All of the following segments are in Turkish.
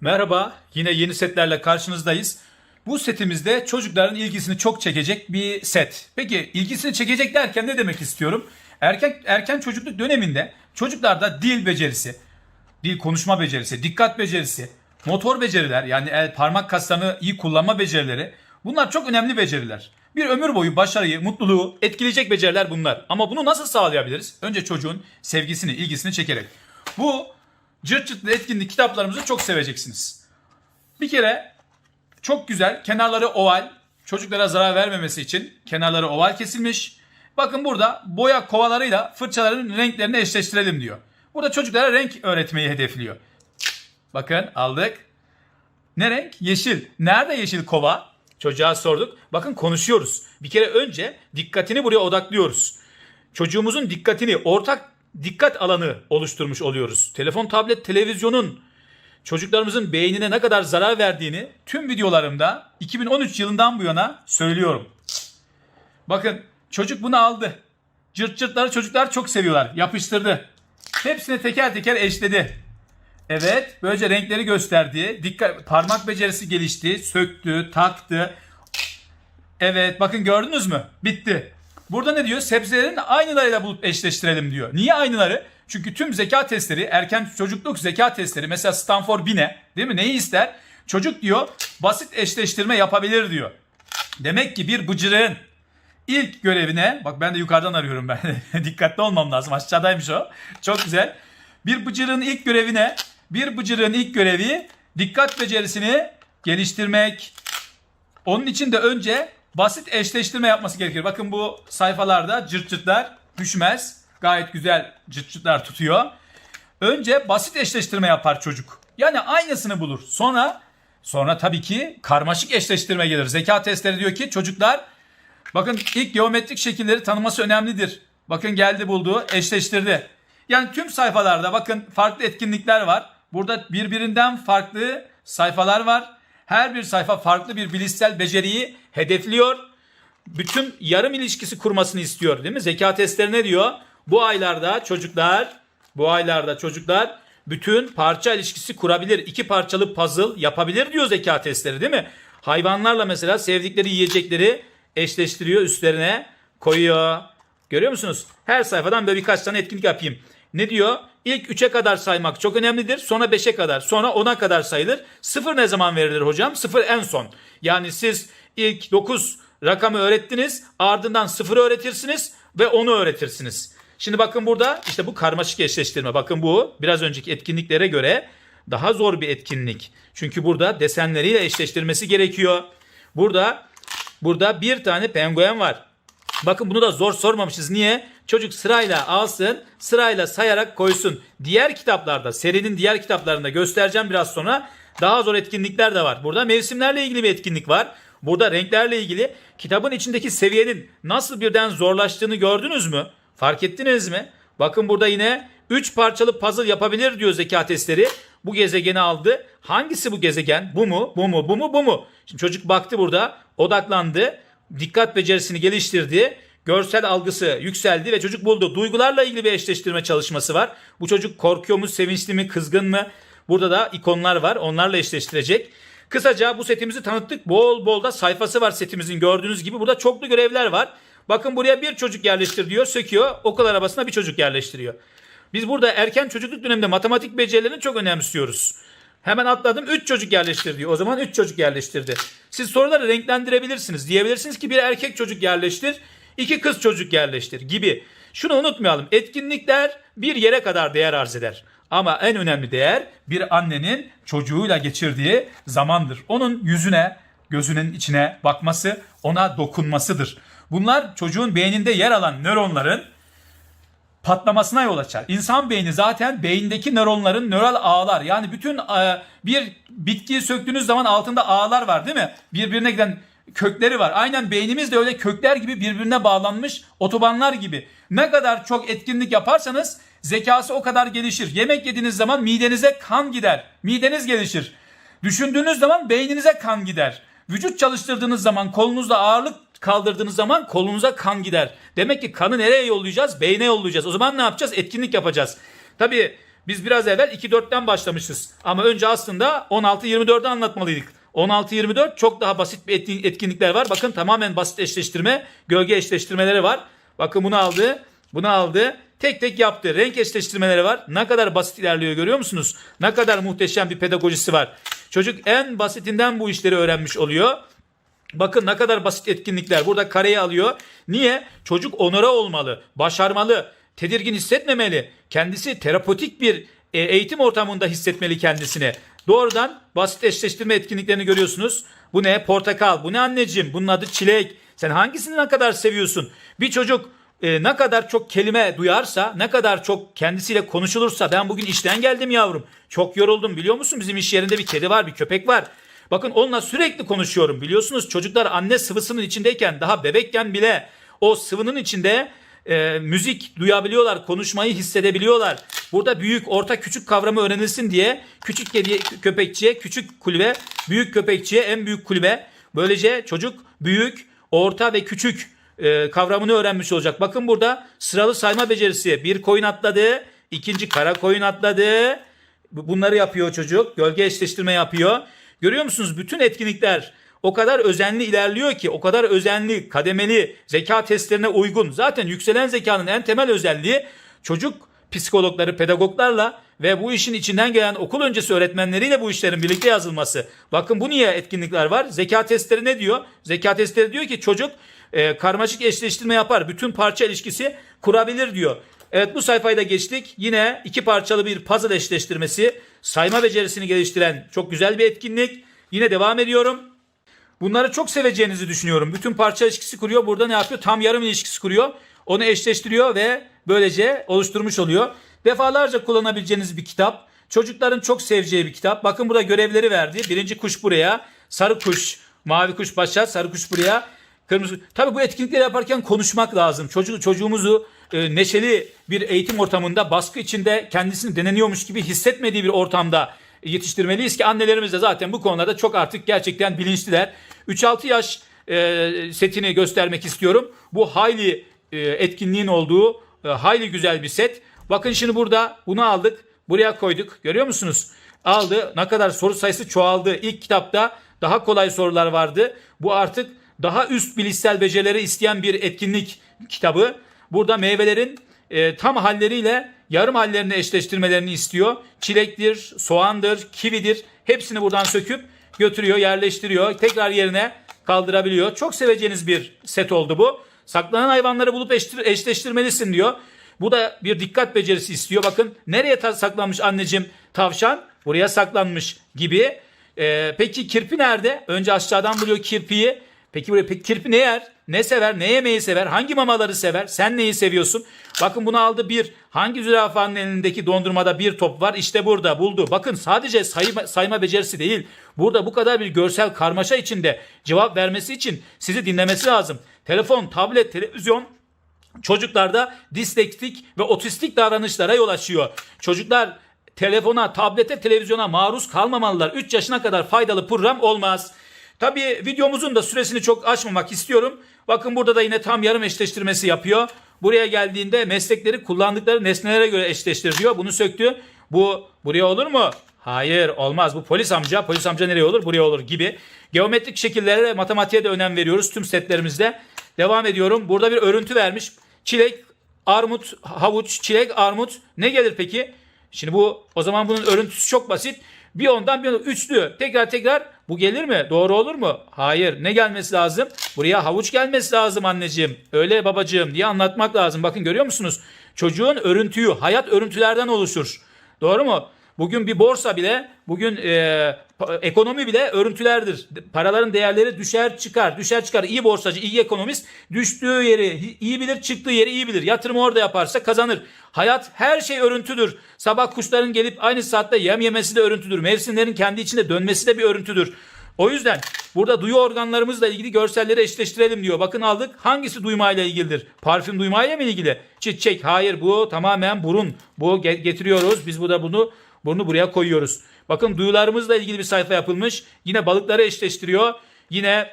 Merhaba, yine yeni setlerle karşınızdayız. Bu setimizde çocukların ilgisini çok çekecek bir set. Peki ilgisini çekecek derken ne demek istiyorum? Erken erken çocukluk döneminde çocuklarda dil becerisi, dil konuşma becerisi, dikkat becerisi, motor beceriler yani el parmak kaslarını iyi kullanma becerileri bunlar çok önemli beceriler. Bir ömür boyu başarıyı, mutluluğu etkileyecek beceriler bunlar. Ama bunu nasıl sağlayabiliriz? Önce çocuğun sevgisini, ilgisini çekerek. Bu cırt cırtlı etkinlik kitaplarımızı çok seveceksiniz. Bir kere çok güzel kenarları oval çocuklara zarar vermemesi için kenarları oval kesilmiş. Bakın burada boya kovalarıyla fırçaların renklerini eşleştirelim diyor. Burada çocuklara renk öğretmeyi hedefliyor. Bakın aldık. Ne renk? Yeşil. Nerede yeşil kova? Çocuğa sorduk. Bakın konuşuyoruz. Bir kere önce dikkatini buraya odaklıyoruz. Çocuğumuzun dikkatini, ortak dikkat alanı oluşturmuş oluyoruz. Telefon, tablet, televizyonun çocuklarımızın beynine ne kadar zarar verdiğini tüm videolarımda 2013 yılından bu yana söylüyorum. Bakın çocuk bunu aldı. Cırt cırtları çocuklar çok seviyorlar. Yapıştırdı. Hepsini teker teker eşledi. Evet, böylece renkleri gösterdi. Dikkat parmak becerisi gelişti, söktü, taktı. Evet, bakın gördünüz mü? Bitti. Burada ne diyor? Sebzelerin aynılarıyla bulup eşleştirelim diyor. Niye aynıları? Çünkü tüm zeka testleri, erken çocukluk zeka testleri mesela Stanford Bine, değil mi? Neyi ister? Çocuk diyor, basit eşleştirme yapabilir diyor. Demek ki bir bıcırığın ilk görevine, bak ben de yukarıdan arıyorum ben. Dikkatli olmam lazım. Aşağıdaymış o. Çok güzel. Bir bıcırığın ilk görevine, bir bıcırığın ilk görevi dikkat becerisini geliştirmek. Onun için de önce basit eşleştirme yapması gerekir. Bakın bu sayfalarda cırt cırtlar düşmez. Gayet güzel cırt cırtlar tutuyor. Önce basit eşleştirme yapar çocuk. Yani aynısını bulur. Sonra sonra tabii ki karmaşık eşleştirme gelir. Zeka testleri diyor ki çocuklar Bakın ilk geometrik şekilleri tanıması önemlidir. Bakın geldi buldu, eşleştirdi. Yani tüm sayfalarda bakın farklı etkinlikler var. Burada birbirinden farklı sayfalar var. Her bir sayfa farklı bir bilişsel beceriyi hedefliyor. Bütün yarım ilişkisi kurmasını istiyor değil mi? Zeka testleri ne diyor? Bu aylarda çocuklar, bu aylarda çocuklar bütün parça ilişkisi kurabilir. İki parçalı puzzle yapabilir diyor zeka testleri değil mi? Hayvanlarla mesela sevdikleri yiyecekleri eşleştiriyor üstlerine koyuyor. Görüyor musunuz? Her sayfadan böyle birkaç tane etkinlik yapayım. Ne diyor? İlk 3'e kadar saymak çok önemlidir. Sonra 5'e kadar. Sonra 10'a kadar sayılır. 0 ne zaman verilir hocam? 0 en son. Yani siz ilk 9 rakamı öğrettiniz. Ardından 0'ı öğretirsiniz ve 10'u öğretirsiniz. Şimdi bakın burada işte bu karmaşık eşleştirme. Bakın bu biraz önceki etkinliklere göre daha zor bir etkinlik. Çünkü burada desenleriyle eşleştirmesi gerekiyor. Burada Burada bir tane penguen var. Bakın bunu da zor sormamışız. Niye? Çocuk sırayla alsın, sırayla sayarak koysun. Diğer kitaplarda, serinin diğer kitaplarında göstereceğim biraz sonra. Daha zor etkinlikler de var. Burada mevsimlerle ilgili bir etkinlik var. Burada renklerle ilgili kitabın içindeki seviyenin nasıl birden zorlaştığını gördünüz mü? Fark ettiniz mi? Bakın burada yine 3 parçalı puzzle yapabilir diyor zeka testleri. Bu gezegeni aldı. Hangisi bu gezegen? Bu mu? Bu mu? Bu mu? Bu mu? Şimdi çocuk baktı burada, odaklandı, dikkat becerisini geliştirdi. Görsel algısı yükseldi ve çocuk buldu. Duygularla ilgili bir eşleştirme çalışması var. Bu çocuk korkuyor mu, sevinçli mi, kızgın mı? Burada da ikonlar var. Onlarla eşleştirecek. Kısaca bu setimizi tanıttık. Bol bol da sayfası var setimizin gördüğünüz gibi. Burada çoklu görevler var. Bakın buraya bir çocuk yerleştir diyor. Söküyor. Okul arabasına bir çocuk yerleştiriyor. Biz burada erken çocukluk döneminde matematik becerilerini çok önemsiyoruz. Hemen atladım 3 çocuk yerleştir diyor. O zaman 3 çocuk yerleştirdi. Siz soruları renklendirebilirsiniz. Diyebilirsiniz ki bir erkek çocuk yerleştir, iki kız çocuk yerleştir gibi. Şunu unutmayalım. Etkinlikler bir yere kadar değer arz eder. Ama en önemli değer bir annenin çocuğuyla geçirdiği zamandır. Onun yüzüne, gözünün içine bakması, ona dokunmasıdır. Bunlar çocuğun beyninde yer alan nöronların patlamasına yol açar. İnsan beyni zaten beyindeki nöronların nöral ağlar. Yani bütün e, bir bitkiyi söktüğünüz zaman altında ağlar var değil mi? Birbirine giden kökleri var. Aynen beynimiz de öyle kökler gibi birbirine bağlanmış otobanlar gibi. Ne kadar çok etkinlik yaparsanız zekası o kadar gelişir. Yemek yediğiniz zaman midenize kan gider. Mideniz gelişir. Düşündüğünüz zaman beyninize kan gider. Vücut çalıştırdığınız zaman kolunuzda ağırlık kaldırdığınız zaman kolunuza kan gider. Demek ki kanı nereye yollayacağız? Beyne yollayacağız. O zaman ne yapacağız? Etkinlik yapacağız. Tabii Biz biraz evvel 2-4'ten başlamışız. Ama önce aslında 16-24'ü anlatmalıydık. 16-24 çok daha basit bir etkin- etkinlikler var. Bakın tamamen basit eşleştirme, gölge eşleştirmeleri var. Bakın bunu aldı, bunu aldı. Tek tek yaptı. Renk eşleştirmeleri var. Ne kadar basit ilerliyor görüyor musunuz? Ne kadar muhteşem bir pedagojisi var. Çocuk en basitinden bu işleri öğrenmiş oluyor. Bakın ne kadar basit etkinlikler. Burada kareyi alıyor. Niye? Çocuk onora olmalı, başarmalı, tedirgin hissetmemeli. Kendisi terapotik bir e, eğitim ortamında hissetmeli kendisini. Doğrudan basit eşleştirme etkinliklerini görüyorsunuz. Bu ne? Portakal. Bu ne anneciğim? Bunun adı çilek. Sen hangisini ne kadar seviyorsun? Bir çocuk e, ne kadar çok kelime duyarsa, ne kadar çok kendisiyle konuşulursa ben bugün işten geldim yavrum. Çok yoruldum biliyor musun? Bizim iş yerinde bir kedi var, bir köpek var. Bakın onunla sürekli konuşuyorum. Biliyorsunuz çocuklar anne sıvısının içindeyken daha bebekken bile o sıvının içinde e, müzik duyabiliyorlar, konuşmayı hissedebiliyorlar. Burada büyük, orta, küçük kavramı öğrenilsin diye küçük kedi, köpekçiye küçük kulübe, büyük köpekçiye en büyük kulübe. Böylece çocuk büyük, orta ve küçük e, kavramını öğrenmiş olacak. Bakın burada sıralı sayma becerisi. Bir koyun atladı, ikinci kara koyun atladı. Bu- Bunları yapıyor çocuk. Gölge eşleştirme yapıyor. Görüyor musunuz? Bütün etkinlikler o kadar özenli ilerliyor ki, o kadar özenli, kademeli, zeka testlerine uygun. Zaten yükselen zekanın en temel özelliği çocuk psikologları, pedagoglarla ve bu işin içinden gelen okul öncesi öğretmenleriyle bu işlerin birlikte yazılması. Bakın bu niye etkinlikler var? Zeka testleri ne diyor? Zeka testleri diyor ki çocuk e, karmaşık eşleştirme yapar. Bütün parça ilişkisi kurabilir diyor. Evet bu sayfayı da geçtik. Yine iki parçalı bir puzzle eşleştirmesi. Sayma becerisini geliştiren çok güzel bir etkinlik. Yine devam ediyorum. Bunları çok seveceğinizi düşünüyorum. Bütün parça ilişkisi kuruyor. Burada ne yapıyor? Tam yarım ilişkisi kuruyor. Onu eşleştiriyor ve böylece oluşturmuş oluyor. Defalarca kullanabileceğiniz bir kitap. Çocukların çok seveceği bir kitap. Bakın burada görevleri verdi. Birinci kuş buraya. Sarı kuş, mavi kuş başa, sarı kuş buraya. Kırmızı. Tabii bu etkinlikleri yaparken konuşmak lazım. Çocuk çocuğumuzu e, neşeli bir eğitim ortamında baskı içinde kendisini deneniyormuş gibi hissetmediği bir ortamda yetiştirmeliyiz ki annelerimiz de zaten bu konularda çok artık gerçekten bilinçliler. 3-6 yaş e, setini göstermek istiyorum. Bu hayli e, etkinliğin olduğu e, hayli güzel bir set. Bakın şimdi burada bunu aldık. Buraya koyduk. Görüyor musunuz? Aldı. Ne kadar soru sayısı çoğaldı. İlk kitapta daha kolay sorular vardı. Bu artık daha üst bilişsel becerileri isteyen bir etkinlik kitabı. Burada meyvelerin e, tam halleriyle yarım hallerini eşleştirmelerini istiyor. Çilektir, soğandır, kividir. Hepsini buradan söküp götürüyor, yerleştiriyor. Tekrar yerine kaldırabiliyor. Çok seveceğiniz bir set oldu bu. Saklanan hayvanları bulup eşleştir- eşleştirmelisin diyor. Bu da bir dikkat becerisi istiyor. Bakın nereye saklanmış anneciğim tavşan? Buraya saklanmış gibi. Ee, peki kirpi nerede? Önce aşağıdan buluyor kirpiyi. Peki buraya peki kirpi ne yer? Ne sever? Ne yemeyi sever? Hangi mamaları sever? Sen neyi seviyorsun? Bakın bunu aldı bir. Hangi zürafanın elindeki dondurmada bir top var? İşte burada buldu. Bakın sadece sayma, sayma becerisi değil. Burada bu kadar bir görsel karmaşa içinde cevap vermesi için sizi dinlemesi lazım. Telefon, tablet, televizyon çocuklarda disleksik ve otistik davranışlara yol açıyor. Çocuklar telefona, tablete, televizyona maruz kalmamalılar. 3 yaşına kadar faydalı program olmaz. Tabii videomuzun da süresini çok aşmamak istiyorum. Bakın burada da yine tam yarım eşleştirmesi yapıyor. Buraya geldiğinde meslekleri kullandıkları nesnelere göre eşleştir diyor. Bunu söktü. Bu buraya olur mu? Hayır olmaz. Bu polis amca. Polis amca nereye olur? Buraya olur gibi. Geometrik şekillere matematiğe de önem veriyoruz tüm setlerimizde. Devam ediyorum. Burada bir örüntü vermiş. Çilek, armut, havuç, çilek, armut. Ne gelir peki? Şimdi bu o zaman bunun örüntüsü çok basit. Bir ondan bir ondan. Üçlü. Tekrar tekrar bu gelir mi? Doğru olur mu? Hayır. Ne gelmesi lazım? Buraya havuç gelmesi lazım anneciğim. Öyle babacığım diye anlatmak lazım. Bakın görüyor musunuz? Çocuğun örüntüyü, hayat örüntülerden oluşur. Doğru mu? Bugün bir borsa bile, bugün e, ekonomi bile örüntülerdir. Paraların değerleri düşer çıkar, düşer çıkar. İyi borsacı, iyi ekonomist düştüğü yeri iyi bilir, çıktığı yeri iyi bilir. Yatırımı orada yaparsa kazanır. Hayat her şey örüntüdür. Sabah kuşların gelip aynı saatte yem yemesi de örüntüdür. Mevsimlerin kendi içinde dönmesi de bir örüntüdür. O yüzden burada duyu organlarımızla ilgili görselleri eşleştirelim diyor. Bakın aldık. Hangisi duymayla ilgilidir? Parfüm duymayla mı ilgili? Çiçek. Hayır bu tamamen burun. Bu ge- getiriyoruz. Biz burada bunu bunu buraya koyuyoruz. Bakın duyularımızla ilgili bir sayfa yapılmış. Yine balıkları eşleştiriyor. Yine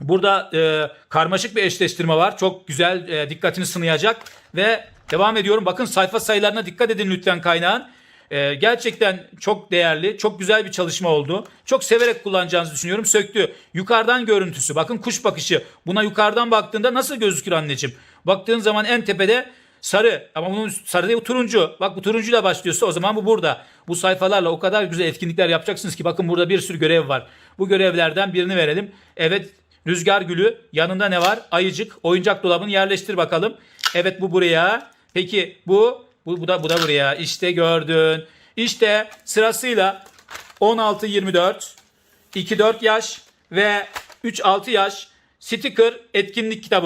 Burada e, karmaşık bir eşleştirme var. Çok güzel e, dikkatini sınayacak ve devam ediyorum. Bakın sayfa sayılarına dikkat edin lütfen kaynağın. Ee, gerçekten çok değerli, çok güzel bir çalışma oldu. Çok severek kullanacağınızı düşünüyorum. Söktü. Yukarıdan görüntüsü. Bakın kuş bakışı. Buna yukarıdan baktığında nasıl gözükür anneciğim? Baktığın zaman en tepede sarı ama bunun sarı değil bu turuncu. Bak bu turuncuyla başlıyorsa o zaman bu burada. Bu sayfalarla o kadar güzel etkinlikler yapacaksınız ki bakın burada bir sürü görev var. Bu görevlerden birini verelim. Evet rüzgar gülü yanında ne var? Ayıcık oyuncak dolabını yerleştir bakalım. Evet bu buraya. Peki bu bu, bu da bu da buraya. İşte gördün. İşte sırasıyla 16 24 2 4 yaş ve 3 6 yaş sticker etkinlik kitabı